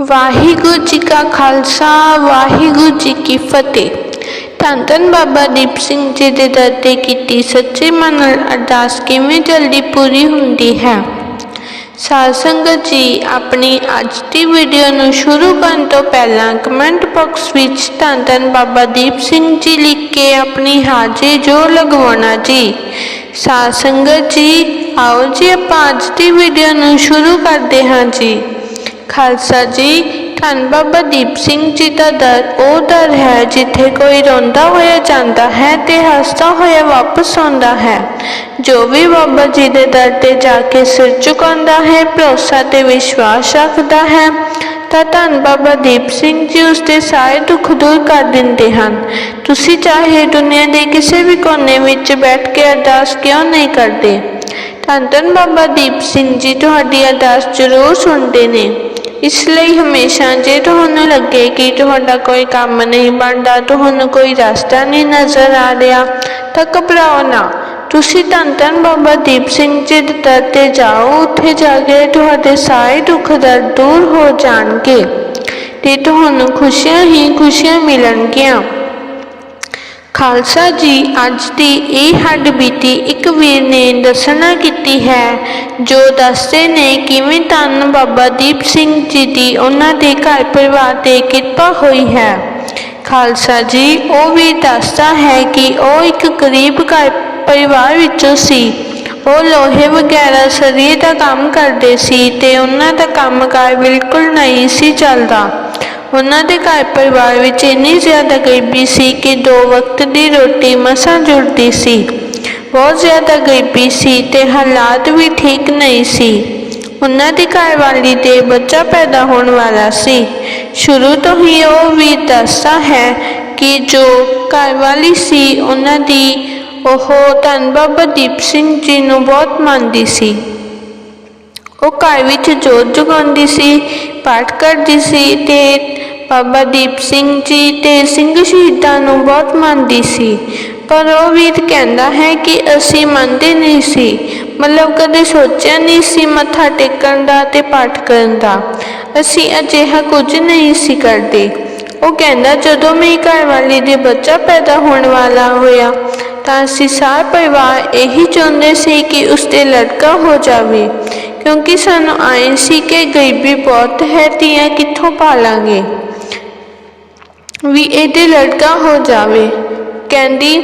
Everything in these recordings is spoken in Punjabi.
ਵਾਹਿਗੁਰੂ ਜੀ ਕਾ ਖਾਲਸਾ, ਵਾਹਿਗੁਰੂ ਜੀ ਕੀ ਫਤਿਹ। ਧੰਨ ਧੰਨ ਬਾਬਾ ਦੀਪ ਸਿੰਘ ਜੀ ਦੇ ਦਰ ਤੇ ਕੀਤੀ ਸੱਚੇ ਮਨ ਨਾਲ ਅਰਦਾਸ ਕਿਵੇਂ ਜਲਦੀ ਪੂਰੀ ਹੁੰਦੀ ਹੈ? ਸਾਧ ਸੰਗਤ ਜੀ, ਆਪਣੀ ਅੱਜ ਦੀ ਵੀਡੀਓ ਨੂੰ ਸ਼ੁਰੂ ਕਰਨ ਤੋਂ ਪਹਿਲਾਂ ਕਮੈਂਟ ਬਾਕਸ ਵਿੱਚ ਧੰਨ ਧੰਨ ਬਾਬਾ ਦੀਪ ਸਿੰਘ ਜੀ ਲਿਖ ਕੇ ਆਪਣੀ ਹਾਜ਼ਰੀ ਜੋ ਲਗਵਾਉਣਾ ਜੀ। ਸਾਧ ਸੰਗਤ ਜੀ, ਆਓ ਜੀ ਆਪਾਂ ਅੱਜ ਦੀ ਵੀਡੀਓ ਨੂੰ ਸ਼ੁਰੂ ਕਰਦੇ ਹਾਂ ਜੀ। ਖਾਲਸਾ ਜੀ। ਧੰਨ ਬਾਬਾ ਦੀਪ ਸਿੰਘ ਜੀ ਦਾ ਦਰ, ਉਹ ਦਰ ਹੈ ਜਿੱਥੇ ਕੋਈ ਰੋਂਦਾ ਹੋਇਆ ਜਾਂਦਾ ਹੈ ਤੇ ਹੱਸਦਾ ਹੋਇਆ ਵਾਪਸ ਆਉਂਦਾ ਹੈ। ਜੋ ਵੀ ਬਾਬਾ ਜੀ ਦੇ ਦਰ ਤੇ ਜਾ ਕੇ ਸਿਰ ਝੁਕਾਉਂਦਾ ਹੈ, ਭਰੋਸਾ ਤੇ ਵਿਸ਼ਵਾਸ ਰੱਖਦਾ ਹੈ, ਤਾਂ ਧੰਨ ਬਾਬਾ ਦੀਪ ਸਿੰਘ ਜੀ ਉਸ ਦੇ ਸਾਰੇ ਦੁੱਖ ਦੂਰ ਕਰ ਦਿੰਦੇ ਹਨ। ਤੁਸੀਂ ਚਾਹੇ ਦੁਨੀਆ ਦੇ ਕਿਸੇ ਵੀ ਕੋਨੇ ਵਿੱਚ ਬੈਠ ਕੇ ਅਰਦਾਸ ਕਿਉਂ ਨਹੀਂ ਕਰਦੇ? ਧੰਨ ਧੰਨ ਬਾਬਾ ਦੀਪ ਸਿੰਘ ਜੀ, ਤੁਹਾਡੀ ਅਰਦਾਸ ਜ਼ਰੂਰ ਸੁਣਦੇ ਨੇ। ਇਸ ਲਈ ਹਮੇਸ਼ਾ ਜੇ ਤੁਹਾਨੂੰ ਲੱਗੇ ਕਿ ਤੁਹਾਡਾ ਕੋਈ ਕੰਮ ਨਹੀਂ ਬਣਦਾ, ਤੁਹਾਨੂੰ ਕੋਈ ਰਸਤਾ ਨਹੀਂ ਨਜ਼ਰ ਆ ਰਿਹਾ, ਤਾਂ ਘਬਰਾਓ ਨਾ। ਤੁਸੀਂ ਧੰਨ ਧੰਨ ਬਾਬਾ ਦੀਪ ਸਿੰਘ ਜੀ ਦੇ ਦਰ ਤੇ ਜਾਓ, ਉੱਥੇ ਜਾ ਕੇ ਤੁਹਾਡੇ ਸਾਰੇ ਦੁੱਖ ਦਰਦ ਦੂਰ ਹੋ ਜਾਣਗੇ। ਤੇ ਤੁਹਾਨੂੰ ਖੁਸ਼ੀਆਂ ਹੀ ਖੁਸ਼ੀਆਂ ਮਿਲਣਗੀਆਂ। ਖਾਲਸਾ ਜੀ, ਅੱਜ ਦੀ ਇਹ ਹੱਡ ਬੀਤੀ ਇੱਕ ਵੀਰ ਨੇ ਦੱਸਣਾ ਕੀਤੀ ਹੈ, ਜੋ ਦੱਸਦੇ ਨੇ ਕਿਵੇਂ ਧੰਨ ਬਾਬਾ ਦੀਪ ਸਿੰਘ ਜੀ ਦੀ ਉਹਨਾਂ ਦੇ ਘਰ ਪਰਿਵਾਰ ਤੇ ਕਿਰਪਾ ਹੋਈ ਹੈ। ਖਾਲਸਾ ਜੀ, ਉਹ ਵੀ ਦੱਸਦਾ ਹੈ ਕਿ ਉਹ ਇੱਕ ਗਰੀਬ ਘਰ ਪਰਿਵਾਰ ਵਿੱਚੋਂ ਸੀ। ਉਹ ਲੋਹੇ ਵਗੈਰਾ ਸਰੀਰ ਦਾ ਕੰਮ ਕਰਦੇ ਸੀ ਤੇ ਉਹਨਾਂ ਦਾ ਕੰਮਕਾਰ ਬਿਲਕੁਲ ਨਹੀਂ ਸੀ ਚੱਲਦਾ। ਉਹਨਾਂ ਦੇ ਘਰ ਪਰਿਵਾਰ ਵਿੱਚ ਇੰਨੀ ਜ਼ਿਆਦਾ ਗਰੀਬੀ ਸੀ ਕਿ ਦੋ ਵਕਤ ਦੀ ਰੋਟੀ ਮਸਾਂ ਜੁੜਦੀ ਸੀ। ਬਹੁਤ ਜ਼ਿਆਦਾ ਗਰੀਬੀ ਸੀ ਤੇ ਹਾਲਾਤ ਵੀ ਠੀਕ ਨਹੀਂ ਸੀ। ਉਹਨਾਂ ਦੀ ਘਰਵਾਲੀ ਦੇ ਬੱਚਾ ਪੈਦਾ ਹੋਣ ਵਾਲਾ ਸੀ। ਸ਼ੁਰੂ ਤੋਂ ਹੀ ਉਹ ਵੀ ਦੱਸਦਾ ਹੈ ਕਿ ਜੋ ਘਰਵਾਲੀ ਸੀ, ਉਹਨਾਂ ਦੀ ਉਹ ਧੰਨ ਬਾਬਾ ਦੀਪ ਸਿੰਘ ਜੀ ਨੂੰ ਬਹੁਤ ਮੰਨਦੀ ਸੀ। ਉਹ ਘਰ ਵਿੱਚ ਜੋਤ ਜਗਾਉਂਦੀ ਸੀ, ਪਾਠ ਕਰਦੀ ਸੀ ਤੇ ਬਾਬਾ ਦੀਪ ਸਿੰਘ ਜੀ ਤੇ ਸਿੰਘ ਸ਼ਹੀਦਾਂ ਨੂੰ ਬਹੁਤ ਮੰਨਦੀ ਸੀ। ਪਰ ਉਹ ਵੀਰ ਕਹਿੰਦਾ ਹੈ ਕਿ ਅਸੀਂ ਮੰਨਦੇ ਨਹੀਂ ਸੀ। ਮਤਲਬ ਕਦੇ ਸੋਚਿਆ ਨਹੀਂ ਸੀ ਮੱਥਾ ਟੇਕਣ ਦਾ ਤੇ ਪਾਠ ਕਰਨ ਦਾ। ਅਸੀਂ ਅਜਿਹਾ ਕੁਝ ਨਹੀਂ ਸੀ ਕਰਦੇ। ਉਹ ਕਹਿੰਦਾ, ਜਦੋਂ ਮੇਰੀ ਘਰਵਾਲੀ ਦੇ ਬੱਚਾ ਪੈਦਾ ਹੋਣ ਵਾਲਾ ਹੋਇਆ, ਤਾਂ ਅਸੀਂ ਸਾਰਾ ਪਰਿਵਾਰ ਇਹੀ ਚਾਹੁੰਦੇ ਸੀ ਕਿ ਉਸਦੇ ਲੜਕਾ ਹੋ ਜਾਵੇ। ਕਿਉਂਕਿ ਸਾਨੂੰ ਆਏ ਸੀ ਕਿ ਗਰੀਬੀ ਬਹੁਤ ਹੈ ਧੀਆਂ ਕਿੱਥੋਂ ਪਾਲਾਂਗੇ? ਵੀ ਇਹਦੇ ਲੜਕਾ ਹੋ ਜਾਵੇ। ਕਹਿੰਦੀ,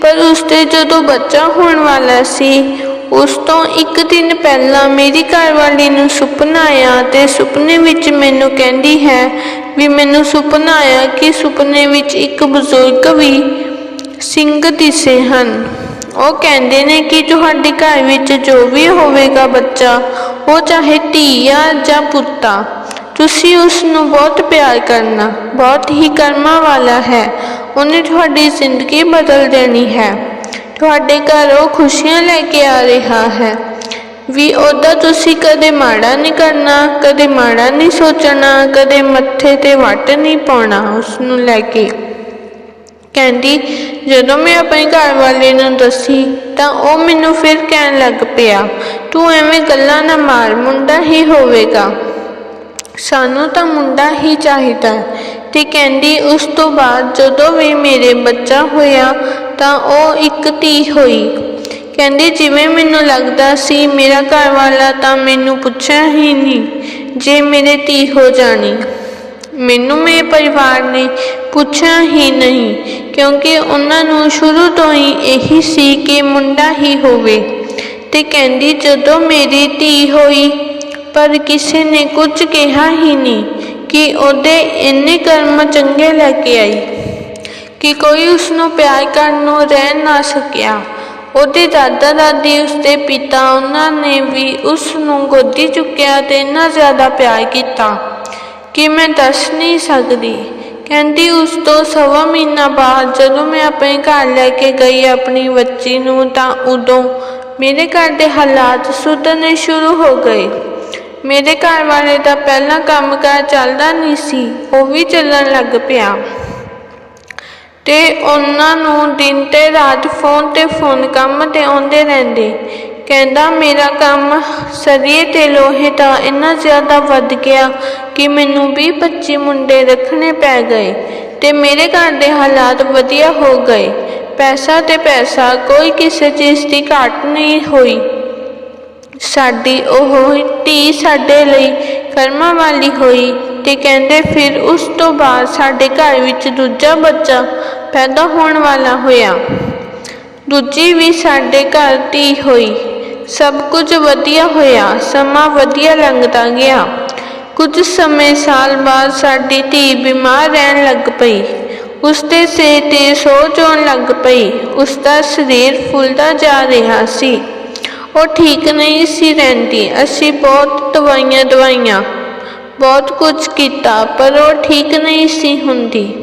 ਪਰ ਉਸਦੇ ਜਦੋਂ ਬੱਚਾ ਹੋਣ ਵਾਲਾ ਸੀ, ਉਸ ਤੋਂ ਇੱਕ ਦਿਨ ਪਹਿਲਾਂ ਮੇਰੀ ਘਰਵਾਲੀ ਨੂੰ ਸੁਪਨਾ ਆਇਆ ਤੇ ਸੁਪਨੇ ਵਿੱਚ ਮੈਨੂੰ ਕਹਿੰਦੀ ਹੈ ਵੀ ਮੈਨੂੰ ਸੁਪਨਾ ਆਇਆ ਕਿ ਸੁਪਨੇ ਵਿੱਚ ਇੱਕ ਬਜ਼ੁਰਗ ਵੀ ਸਿੰਘ ਦਿਸੇ ਹਨ। ਉਹ ਕਹਿੰਦੇ ਨੇ ਕਿ ਤੁਹਾਡੇ ਘਰ ਵਿੱਚ ਜੋ ਵੀ ਹੋਵੇਗਾ ਬੱਚਾ, ਉਹ ਚਾਹੇ ਧੀ ਆ ਜਾਂ ਪੁੱਤਾ, ਤੁਸੀਂ ਉਸ ਨੂੰ ਬਹੁਤ ਪਿਆਰ ਕਰਨਾ, ਬਹੁਤ ਹੀ ਕਰਮਾਂ ਵਾਲਾ ਹੈ। ਉਹਨੇ ਤੁਹਾਡੀ ਜ਼ਿੰਦਗੀ ਬਦਲ ਦੇਣੀ ਹੈ। ਤੁਹਾਡੇ ਘਰ ਉਹ ਖੁਸ਼ੀਆਂ ਲੈ ਕੇ ਆ ਰਿਹਾ ਹੈ। ਵੀ ਉਹਦਾ ਤੁਸੀਂ ਕਦੇ ਮਾੜਾ ਨਹੀਂ ਕਰਨਾ, ਕਦੇ ਮਾੜਾ ਨਹੀਂ ਸੋਚਣਾ, ਕਦੇ ਮੱਥੇ ਤੇ ਵੱਟ ਨਹੀਂ ਪਾਉਣਾ ਉਸ ਨੂੰ ਲੈ ਕੇ। ਕਹਿੰਦੀ, ਜਦੋਂ ਮੈਂ ਆਪਣੇ ਘਰ ਵਾਲੇ ਨੂੰ ਦੱਸੀ, ਤਾਂ ਉਹ ਮੈਨੂੰ ਫਿਰ ਕਹਿਣ ਲੱਗ ਪਿਆ, ਤੂੰ ਐਵੇਂ ਗੱਲਾਂ ਨਾ ਮਾਰ, ਮੁੰਡਾ ਹੀ ਹੋਵੇਗਾ। ਸਾਨੂੰ ਤਾਂ ਮੁੰਡਾ ਹੀ ਚਾਹੀਦਾ ਤੇ ਕਹਿੰਦੀ, ਉਸ ਤੋਂ ਬਾਅਦ ਜਦੋਂ ਵੀ ਮੇਰੇ ਬੱਚਾ ਹੋਇਆ, ਤਾਂ ਉਹ ਇੱਕ ਧੀ ਹੋਈ। ਕਹਿੰਦੀ, ਜਿਵੇਂ ਮੈਨੂੰ ਲੱਗਦਾ ਸੀ, ਮੇਰਾ ਘਰ ਵਾਲਾ ਤਾਂ ਮੈਨੂੰ ਪੁੱਛਿਆ ਹੀ ਨਹੀਂ, ਜੇ ਮੇਰੇ ਧੀ ਹੋ ਜਾਣੀ। ਮੈਨੂੰ ਮੇਰੇ ਪਰਿਵਾਰ ਨੇ ਪੁੱਛਿਆ ਹੀ ਨਹੀਂ, ਕਿਉਂਕਿ ਉਹਨਾਂ ਨੂੰ ਸ਼ੁਰੂ ਤੋਂ ਹੀ ਇਹੀ ਸੀ ਕਿ ਮੁੰਡਾ ਹੀ ਹੋਵੇ। ਤੇ ਕਹਿੰਦੀ, ਜਦੋਂ ਮੇਰੀ ਧੀ ਹੋਈ, ਪਰ ਕਿਸੇ ਨੇ ਕੁਝ ਕਿਹਾ ਹੀ ਨਹੀਂ ਕਿ ਉਹਦੇ ਇੰਨੇ ਕਰਮ ਚੰਗੇ ਲੈ ਕੇ ਆਈ, ਕਿ ਕੋਈ ਉਸ ਨੂੰ ਪਿਆਰ ਕਰਨ ਨੂੰ ਰਹਿ ਨਾ ਸਕਿਆ। ਉਹਦੇ ਦਾਦਾ ਦਾਦੀ ਉਸਦੇ ਪਿਤਾ, ਉਹਨਾਂ ਨੇ ਵੀ ਉਸ ਨੂੰ ਗੋਦੀ ਚੁੱਕਿਆ ਤੇ ਇੰਨਾ ਜ਼ਿਆਦਾ ਪਿਆਰ ਕੀਤਾ ਕਿ ਮੈਂ ਦੱਸ ਨਹੀਂ ਸਕਦੀ। ਕਹਿੰਦੀ, ਉਸ ਤੋਂ ਸਵਾ ਮਹੀਨਾ ਬਾਅਦ ਜਦੋਂ ਮੈਂ ਆਪਣੇ ਘਰ ਲੈ ਕੇ ਗਈ ਆਪਣੀ ਬੱਚੀ ਨੂੰ, ਤਾਂ ਉਦੋਂ ਮੇਰੇ ਘਰ ਦੇ ਹਾਲਾਤ ਸੁਧਰਨੇ ਸ਼ੁਰੂ ਹੋ ਗਏ। ਮੇਰੇ ਘਰ ਵਾਲੇ ਦਾ ਪਹਿਲਾਂ ਕੰਮਕਾਰ ਚੱਲਦਾ ਨਹੀਂ ਸੀ, ਉਹ ਵੀ ਚੱਲਣ ਲੱਗ ਪਿਆ। ਤੇ ਉਹਨਾਂ ਨੂੰ ਦਿਨ ਤੇ ਰਾਤ ਫੋਨ ਤੇ ਫੋਨ ਕੰਮ ਤੇ ਆਉਂਦੇ ਰਹਿੰਦੇ। ਕਹਿੰਦਾ, ਮੇਰਾ ਕੰਮ ਸਰੀਏ ਤੇ ਲੋਹੇ ਦਾ ਇੰਨਾ ਜ਼ਿਆਦਾ ਵੱਧ ਗਿਆ ਕਿ ਮੈਨੂੰ ਵੀਹ 25 ਮੁੰਡੇ ਰੱਖਣੇ ਪੈ ਗਏ ਤੇ ਮੇਰੇ ਘਰ ਦੇ ਹਾਲਾਤ ਵਧੀਆ ਹੋ ਗਏ। ਪੈਸਾ ਤੇ ਪੈਸਾ, ਕੋਈ ਕਿਸੇ ਚੀਜ਼ ਦੀ ਘਾਟ ਨਹੀਂ ਹੋਈ। ਸਾਡੀ ਉਹ ਧੀ ਸਾਡੇ ਲਈ ਕਰਮਾਂ ਵਾਲੀ ਹੋਈ ਤੇ ਕਹਿੰਦੇ, ਫਿਰ ਉਸ ਤੋਂ ਬਾਅਦ ਸਾਡੇ ਘਰ ਵਿੱਚ ਦੂਜਾ ਬੱਚਾ ਪੈਦਾ ਹੋਣ ਵਾਲਾ ਹੋਇਆ। ਦੂਜੀ ਵੀ ਸਾਡੇ ਘਰ ਧੀ ਹੋਈ। ਸਭ ਕੁਝ ਵਧੀਆ ਹੋਇਆ, ਸਮਾਂ ਵਧੀਆ ਲੰਘਦਾ ਗਿਆ। ਕੁਝ ਸਮੇਂ ਸਾਲ ਬਾਅਦ ਸਾਡੀ ਧੀ ਬਿਮਾਰ ਰਹਿਣ ਲੱਗ ਪਈ। ਉਸ ਦੇ ਸਿਰ ਤੇ ਸੋਜ ਆਉਣ ਲੱਗ ਪਈ। ਉਸ ਦਾ ਸਰੀਰ ਫੁੱਲਦਾ ਜਾ ਰਿਹਾ ਸੀ। ਉਹ ਠੀਕ ਨਹੀਂ ਸੀ ਰਹਿੰਦੀ। ਅਸੀਂ ਬਹੁਤ ਦਵਾਈਆਂ ਦਵਾਈਆਂ ਬਹੁਤ ਕੁਝ ਕੀਤਾ, ਪਰ ਉਹ ਠੀਕ ਨਹੀਂ ਸੀ ਹੁੰਦੀ।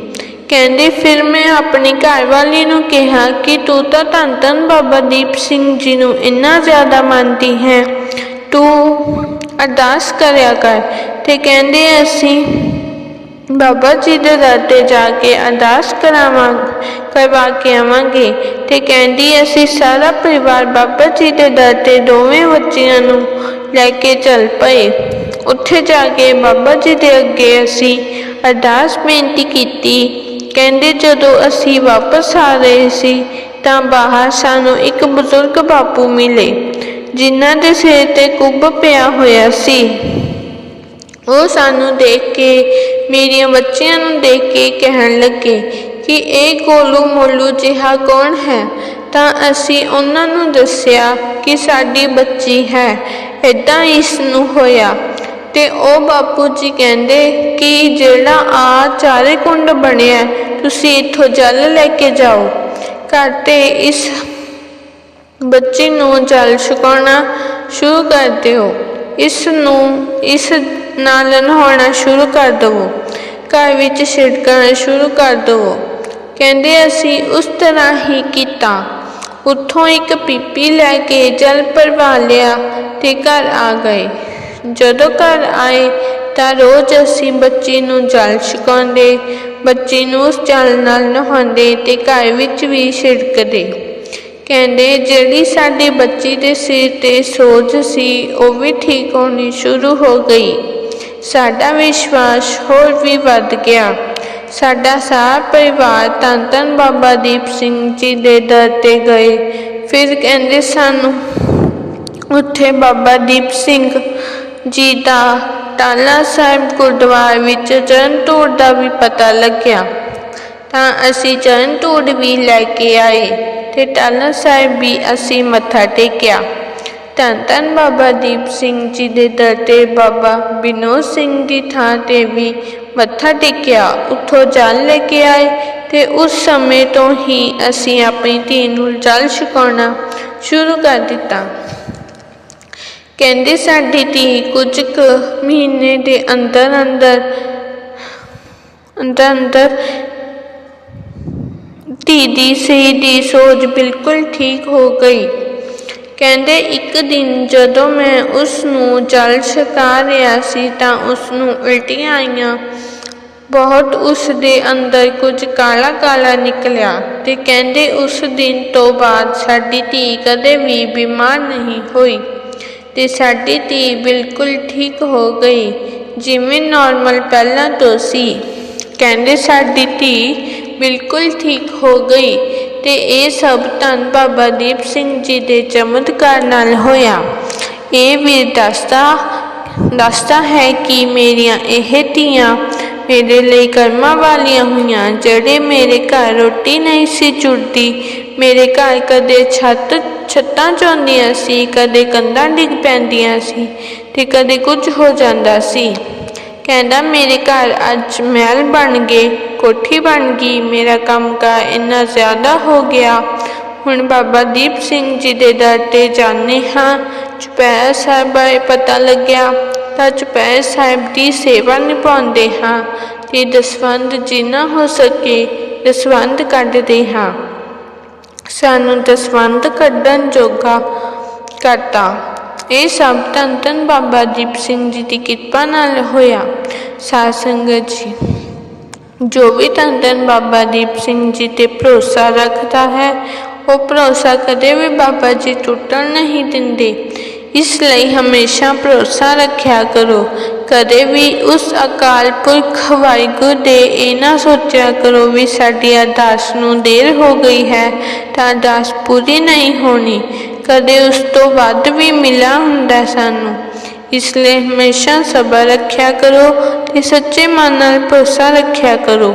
ਕਹਿੰਦੇ, ਫਿਰ ਮੈਂ ਆਪਣੀ ਘਰਵਾਲੀ ਨੂੰ ਕਿਹਾ ਕਿ ਤੂੰ ਤਾਂ ਧੰਨ ਧੰਨ ਬਾਬਾ ਦੀਪ ਸਿੰਘ ਜੀ ਨੂੰ ਇੰਨਾ ਜ਼ਿਆਦਾ ਮੰਨਦੀ ਹੈ। ਤੂੰ ਅਰਦਾਸ ਕਰਿਆ ਕਰ। ਤੇ ਕਹਿੰਦੇ, ਅਸੀਂ ਬਾਬਾ ਜੀ ਦੇ ਦਰ ਤੇ ਜਾ ਕੇ ਅਰਦਾਸ ਕਰਾਵਾਂ, ਕਰਵਾ ਕੇ ਆਵਾਂਗੇ। ਤੇ ਕਹਿੰਦੀ, ਅਸੀਂ ਸਾਰਾ ਪਰਿਵਾਰ ਬਾਬਾ ਜੀ ਦੇ ਦਰ ਤੇ ਦੋਵੇਂ ਬੱਚਿਆਂ ਨੂੰ ਲੈ ਕੇ ਚੱਲ ਪਏ। ਉੱਥੇ ਜਾ ਕੇ ਬਾਬਾ ਜੀ ਦੇ ਅੱਗੇ ਅਸੀਂ ਅਰਦਾਸ ਬੇਨਤੀ ਕੀਤੀ ਕਹਿੰਦੇ ਜਦੋਂ ਅਸੀਂ ਵਾਪਸ ਆ ਰਹੇ ਸੀ ਤਾਂ ਬਾਹਰ ਸਾਨੂੰ ਇੱਕ ਬਜ਼ੁਰਗ ਬਾਪੂ ਮਿਲੇ, ਜਿਨ੍ਹਾਂ ਦੇ ਸਿਰ ਤੇ ਕੁੱਬ ਪਿਆ ਹੋਇਆ ਸੀ। ਉਹ ਸਾਨੂੰ ਦੇਖ ਕੇ, ਮੇਰੀਆਂ ਬੱਚਿਆਂ ਨੂੰ ਦੇਖ ਕੇ ਕਹਿਣ ਲੱਗੇ ਕਿ ਇਹ ਗੋਲੂ ਮੋਲੂ ਜਿਹਾ ਕੌਣ ਹੈ? ਤਾਂ ਅਸੀਂ ਉਹਨਾਂ ਨੂੰ ਦੱਸਿਆ ਕਿ ਸਾਡੀ ਬੱਚੀ ਹੈ ਇਦਾਂ ਇਸ ਨੂੰ ਹੋਇਆ। ਤੇ ਉਹ ਬਾਪੂ ਜੀ ਕਹਿੰਦੇ ਕਿ ਜਿਹੜਾ ਆ ਚਾਰੇ ਕੁੰਡ ਬਣਿਆ ਤੁਸੀਂ ਇੱਥੋਂ ਜਲ ਲੈ ਕੇ ਜਾਓ। ਘਰ ਤੇ ਇਸ ਬੱਚੀ ਨੂੰ ਜਲ ਛਕਾਉਣਾ ਸ਼ੁਰੂ ਕਰ ਦਿਓ। ਇਸ ਨੂੰ ਇਸ ਨਾਲ ਨਹਾਉਣਾ ਸ਼ੁਰੂ ਕਰ ਦਵੋ। ਘਰ ਵਿੱਚ ਛਿੜਕਣਾ ਸ਼ੁਰੂ ਕਰ ਦਵੋ। ਕਹਿੰਦੇ ਅਸੀਂ ਉਸ ਤਰ੍ਹਾਂ ਹੀ ਕੀਤਾ। ਉੱਥੋਂ ਇੱਕ ਪੀਪੀ ਲੈ ਕੇ ਜਲ ਭਰਵਾ ਲਿਆ ਤੇ ਘਰ ਆ ਗਏ। ਜਦੋਂ ਘਰ ਆਏ ਤਾਂ ਰੋਜ਼ ਅਸੀਂ ਬੱਚੀ ਨੂੰ ਜਲ ਛਕਾਉਂਦੇ, ਬੱਚੀ ਨੂੰ ਉਸ ਜਲ ਨਾਲ ਨਹਾਉਂਦੇ ਤੇ ਘਰ ਵਿੱਚ ਵੀ ਛਿੜਕਦੇ। ਕਹਿੰਦੇ, ਜਿਹੜੀ ਸਾਡੀ ਬੱਚੀ ਦੇ ਸਿਰ ਤੇ ਸੋਜ ਸੀ, ਉਹ ਵੀ ਠੀਕ ਹੋਣੀ ਸ਼ੁਰੂ ਹੋ ਗਈ। ਸਾਡਾ ਵਿਸ਼ਵਾਸ ਹੋਰ ਵੀ ਵੱਧ ਗਿਆ। ਸਾਡਾ ਸਾਰਾ ਪਰਿਵਾਰ ਤਨ ਧੰਨ ਬਾਬਾ ਦੀਪ ਸਿੰਘ ਜੀ ਦੇ ਦਰ ਤੇ ਗਏ। ਫਿਰ ਕਹਿੰਦੇ ਸਾਨੂੰ, ਉੱਥੇ ਬਾਬਾ ਦੀਪ ਸਿੰਘ ਜੀ ਦਾ ਟਾਲਾ ਸਾਹਿਬ ਗੁਰਦੁਆਰੇ ਵਿੱਚ ਚਰਨ ਧੂੜ ਦਾ ਵੀ ਪਤਾ ਲੱਗਿਆ। ਤਾਂ ਅਸੀਂ ਚਰਨ ਧੂੜ ਵੀ ਲੈ ਕੇ ਆਏ ਤੇ ਟਾਲਾ ਸਾਹਿਬ ਵੀ ਅਸੀਂ ਮੱਥਾ ਟੇਕਿਆ। ਧੰਨ ਧੰਨ ਬਾਬਾ ਦੀਪ ਸਿੰਘ ਜੀ ਦੇ ਦਰ ਤੇ ਬਾਬਾ ਬਿਨੋਦ ਸਿੰਘ ਦੀ ਥਾਂ ਤੇ ਵੀ ਮੱਥਾ ਟੇਕਿਆ। ਉੱਥੋਂ ਜਲ ਲੈ ਕੇ ਆਏ ਤੇ ਉਸ ਸਮੇਂ ਤੋਂ ਹੀ ਅਸੀਂ ਆਪਣੀ ਧੀ ਨੂੰ ਜਲ ਛਕਾਉਣਾ ਸ਼ੁਰੂ ਕਰ ਦਿੱਤਾ। ਕਹਿੰਦੇ ਸਾਡੀ ਧੀ ਕੁਝ ਕੁ ਮਹੀਨੇ ਦੇ ਅੰਦਰ ਅੰਦਰ ਅੰਦਰ ਅੰਦਰ ਧੀ ਦੀ ਸਹੀ ਦੀ ਸੋਚ ਬਿਲਕੁਲ ਠੀਕ ਹੋ ਗਈ। ਕਹਿੰਦੇ ਇੱਕ ਦਿਨ ਜਦੋਂ ਮੈਂ ਉਸ ਨੂੰ ਜਲ ਛਕਾ ਰਿਹਾ ਸੀ ਤਾਂ ਉਸ ਨੂੰ ਉਲਟੀਆਂ ਆਈਆਂ। ਬਹੁਤ ਉਸ ਦੇ ਅੰਦਰ ਕੁਝ ਕਾਲਾ ਕਾਲਾ ਨਿਕਲਿਆ ਤੇ ਕਹਿੰਦੇ ਉਸ ਦਿਨ ਤੋਂ ਬਾਅਦ ਸਾਡੀ ਧੀ ਕਦੇ ਵੀ ਬਿਮਾਰ ਨਹੀਂ ਹੋਈ। ਤੇ ਸਾਡੀ ਧੀ ਬਿਲਕੁਲ ਠੀਕ ਹੋ ਗਈ, ਜਿਵੇਂ ਨਾਰਮਲ ਪਹਿਲਾਂ ਤੋਂ ਸੀ। ਕਹਿੰਦੇ ਸਾਡੀ ਧੀ ਬਿਲਕੁਲ ਠੀਕ ਹੋ ਗਈ ਤੇ ਇਹ ਸਭ ਧੰਨ ਬਾਬਾ ਦੀਪ ਸਿੰਘ ਜੀ ਦੇ ਚਮਤਕਾਰ ਨਾਲ ਹੋਇਆ। ਇਹ ਵੀ ਦੱਸਦਾ ਦੱਸਦਾ ਹੈ ਕਿ ਮੇਰੀਆਂ ਇਹ ਧੀਆਂ ਮੇਰੇ ਲਈ ਕਰਮਾਂ ਵਾਲੀਆਂ ਹੋਈਆਂ, ਜਿਹੜੇ ਮੇਰੇ ਘਰ ਰੋਟੀ ਨਹੀਂ ਸੀ ਜੁੜਦੀ ਮੇਰੇ ਘਰ ਕਦੇ ਛੱਤ, ਛੱਤਾਂ ਚੋਂਦੀਆਂ ਸੀ, ਕਦੇ ਕੰਧਾਂ ਡਿੱਗ ਪੈਂਦੀਆਂ ਸੀ ਤੇ ਕਦੇ ਕੁਝ ਹੋ ਜਾਂਦਾ ਸੀ। ਕਹਿੰਦਾ, ਮੇਰੇ ਘਰ ਅੱਜ ਮਹਿਲ ਬਣ ਗਏ, ਕੋਠੀ ਬਣ ਗਈ, ਮੇਰਾ ਕੰਮ ਕੰਮਕਾਰ ਇੰਨਾ ਜ਼ਿਆਦਾ ਹੋ ਗਿਆ। ਹੁਣ ਬਾਬਾ ਦੀਪ ਸਿੰਘ ਜੀ ਦੇ ਦਰ ਤੇ ਜਾਂਦੇ ਹਾਂ। ਚੁਪਹਿਰਾ ਸਾਹਿਬ ਬਾਰੇ ਪਤਾ ਲੱਗਿਆ ਤਾਂ ਚੁਪਹਿਰਾ ਸਾਹਿਬ ਦੀ ਸੇਵਾ ਨਿਭਾਉਂਦੇ ਹਾਂ ਤੇ ਦਸਵੰਧ ਜਿੰਨਾ ਹੋ ਸਕੇ ਦਸਵੰਧ ਕੱਢਦੇ ਹਾਂ। ਸਾਨੂੰ ਦਸਵੰਧ ਕੱਢਣ ਜੋਗਾ ਕਰਤਾ ਇਹ ਸਭ ਧੰਨ ਧੰਨ ਬਾਬਾ ਦੀਪ ਸਿੰਘ ਜੀ ਦੀ ਕਿਰਪਾ ਨਾਲ ਹੋਇਆ ਸਾਧ ਸੰਗਤ ਜੀ ਜੋ ਵੀ ਧੰਨ ਧੰਨ ਬਾਬਾ ਦੀਪ ਸਿੰਘ ਜੀ ਤੇ ਭਰੋਸਾ ਰੱਖਦਾ ਹੈ ਉਹ ਭਰੋਸਾ ਕਦੇ ਵੀ ਬਾਬਾ ਜੀ ਟੁੱਟਣ ਨਹੀਂ ਦਿੰਦੇ ਇਸ ਲਈ ਹਮੇਸ਼ਾ ਭਰੋਸਾ ਰੱਖਿਆ ਕਰੋ ਕਦੇ ਵੀ ਉਸ ਅਕਾਲ ਪੁਰਖ ਵਾਹਿਗੁਰੂ ਦੇ ਇਹ ਨਾ ਸੋਚਿਆ ਕਰੋ ਵੀ ਸਾਡੀ ਅਰਦਾਸ ਨੂੰ ਦੇਰ ਹੋ ਗਈ ਹੈ, ਤਾਂ ਅਰਦਾਸ ਪੂਰੀ ਨਹੀਂ ਹੋਣੀ। ਕਦੇ ਉਸ ਤੋਂ ਵੱਧ ਵੀ ਮਿਲਾ ਹੁੰਦਾ ਸਾਨੂੰ। ਇਸ ਲਈ ਹਮੇਸ਼ਾ ਸਬਰ ਰੱਖਿਆ ਕਰੋ ਤੇ ਸੱਚੇ ਮਨ ਨਾਲ ਭਰੋਸਾ ਰੱਖਿਆ ਕਰੋ।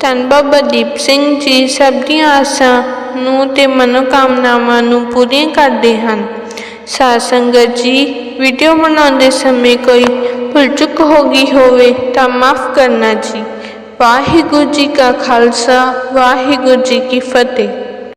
ਧੰਨ ਬਾਬਾ ਦੀਪ ਸਿੰਘ ਜੀ ਸਭ ਦੀਆਂ ਆਸਾਂ ਨੂੰ ਤੇ ਮਨੋਕਾਮਨਾਵਾਂ ਨੂੰ ਪੂਰੀਆਂ ਕਰਦੇ ਹਨ। ਸਾਧ ਸੰਗਤ ਜੀ ਵੀਡੀਓ ਬਣਾਉਂਦੇ ਸਮੇਂ ਕੋਈ ਭੁੱਲ ਹੋ ਗਈ ਹੋਵੇ ਤਾਂ ਮਾਫ ਕਰਨਾ ਜੀ। ਵਾਹਿਗੁਰੂ ਜੀ ਕਾ ਖਾਲਸਾ, ਵਾਹਿਗੁਰੂ ਜੀ ਕੀ ਫਤਿਹ।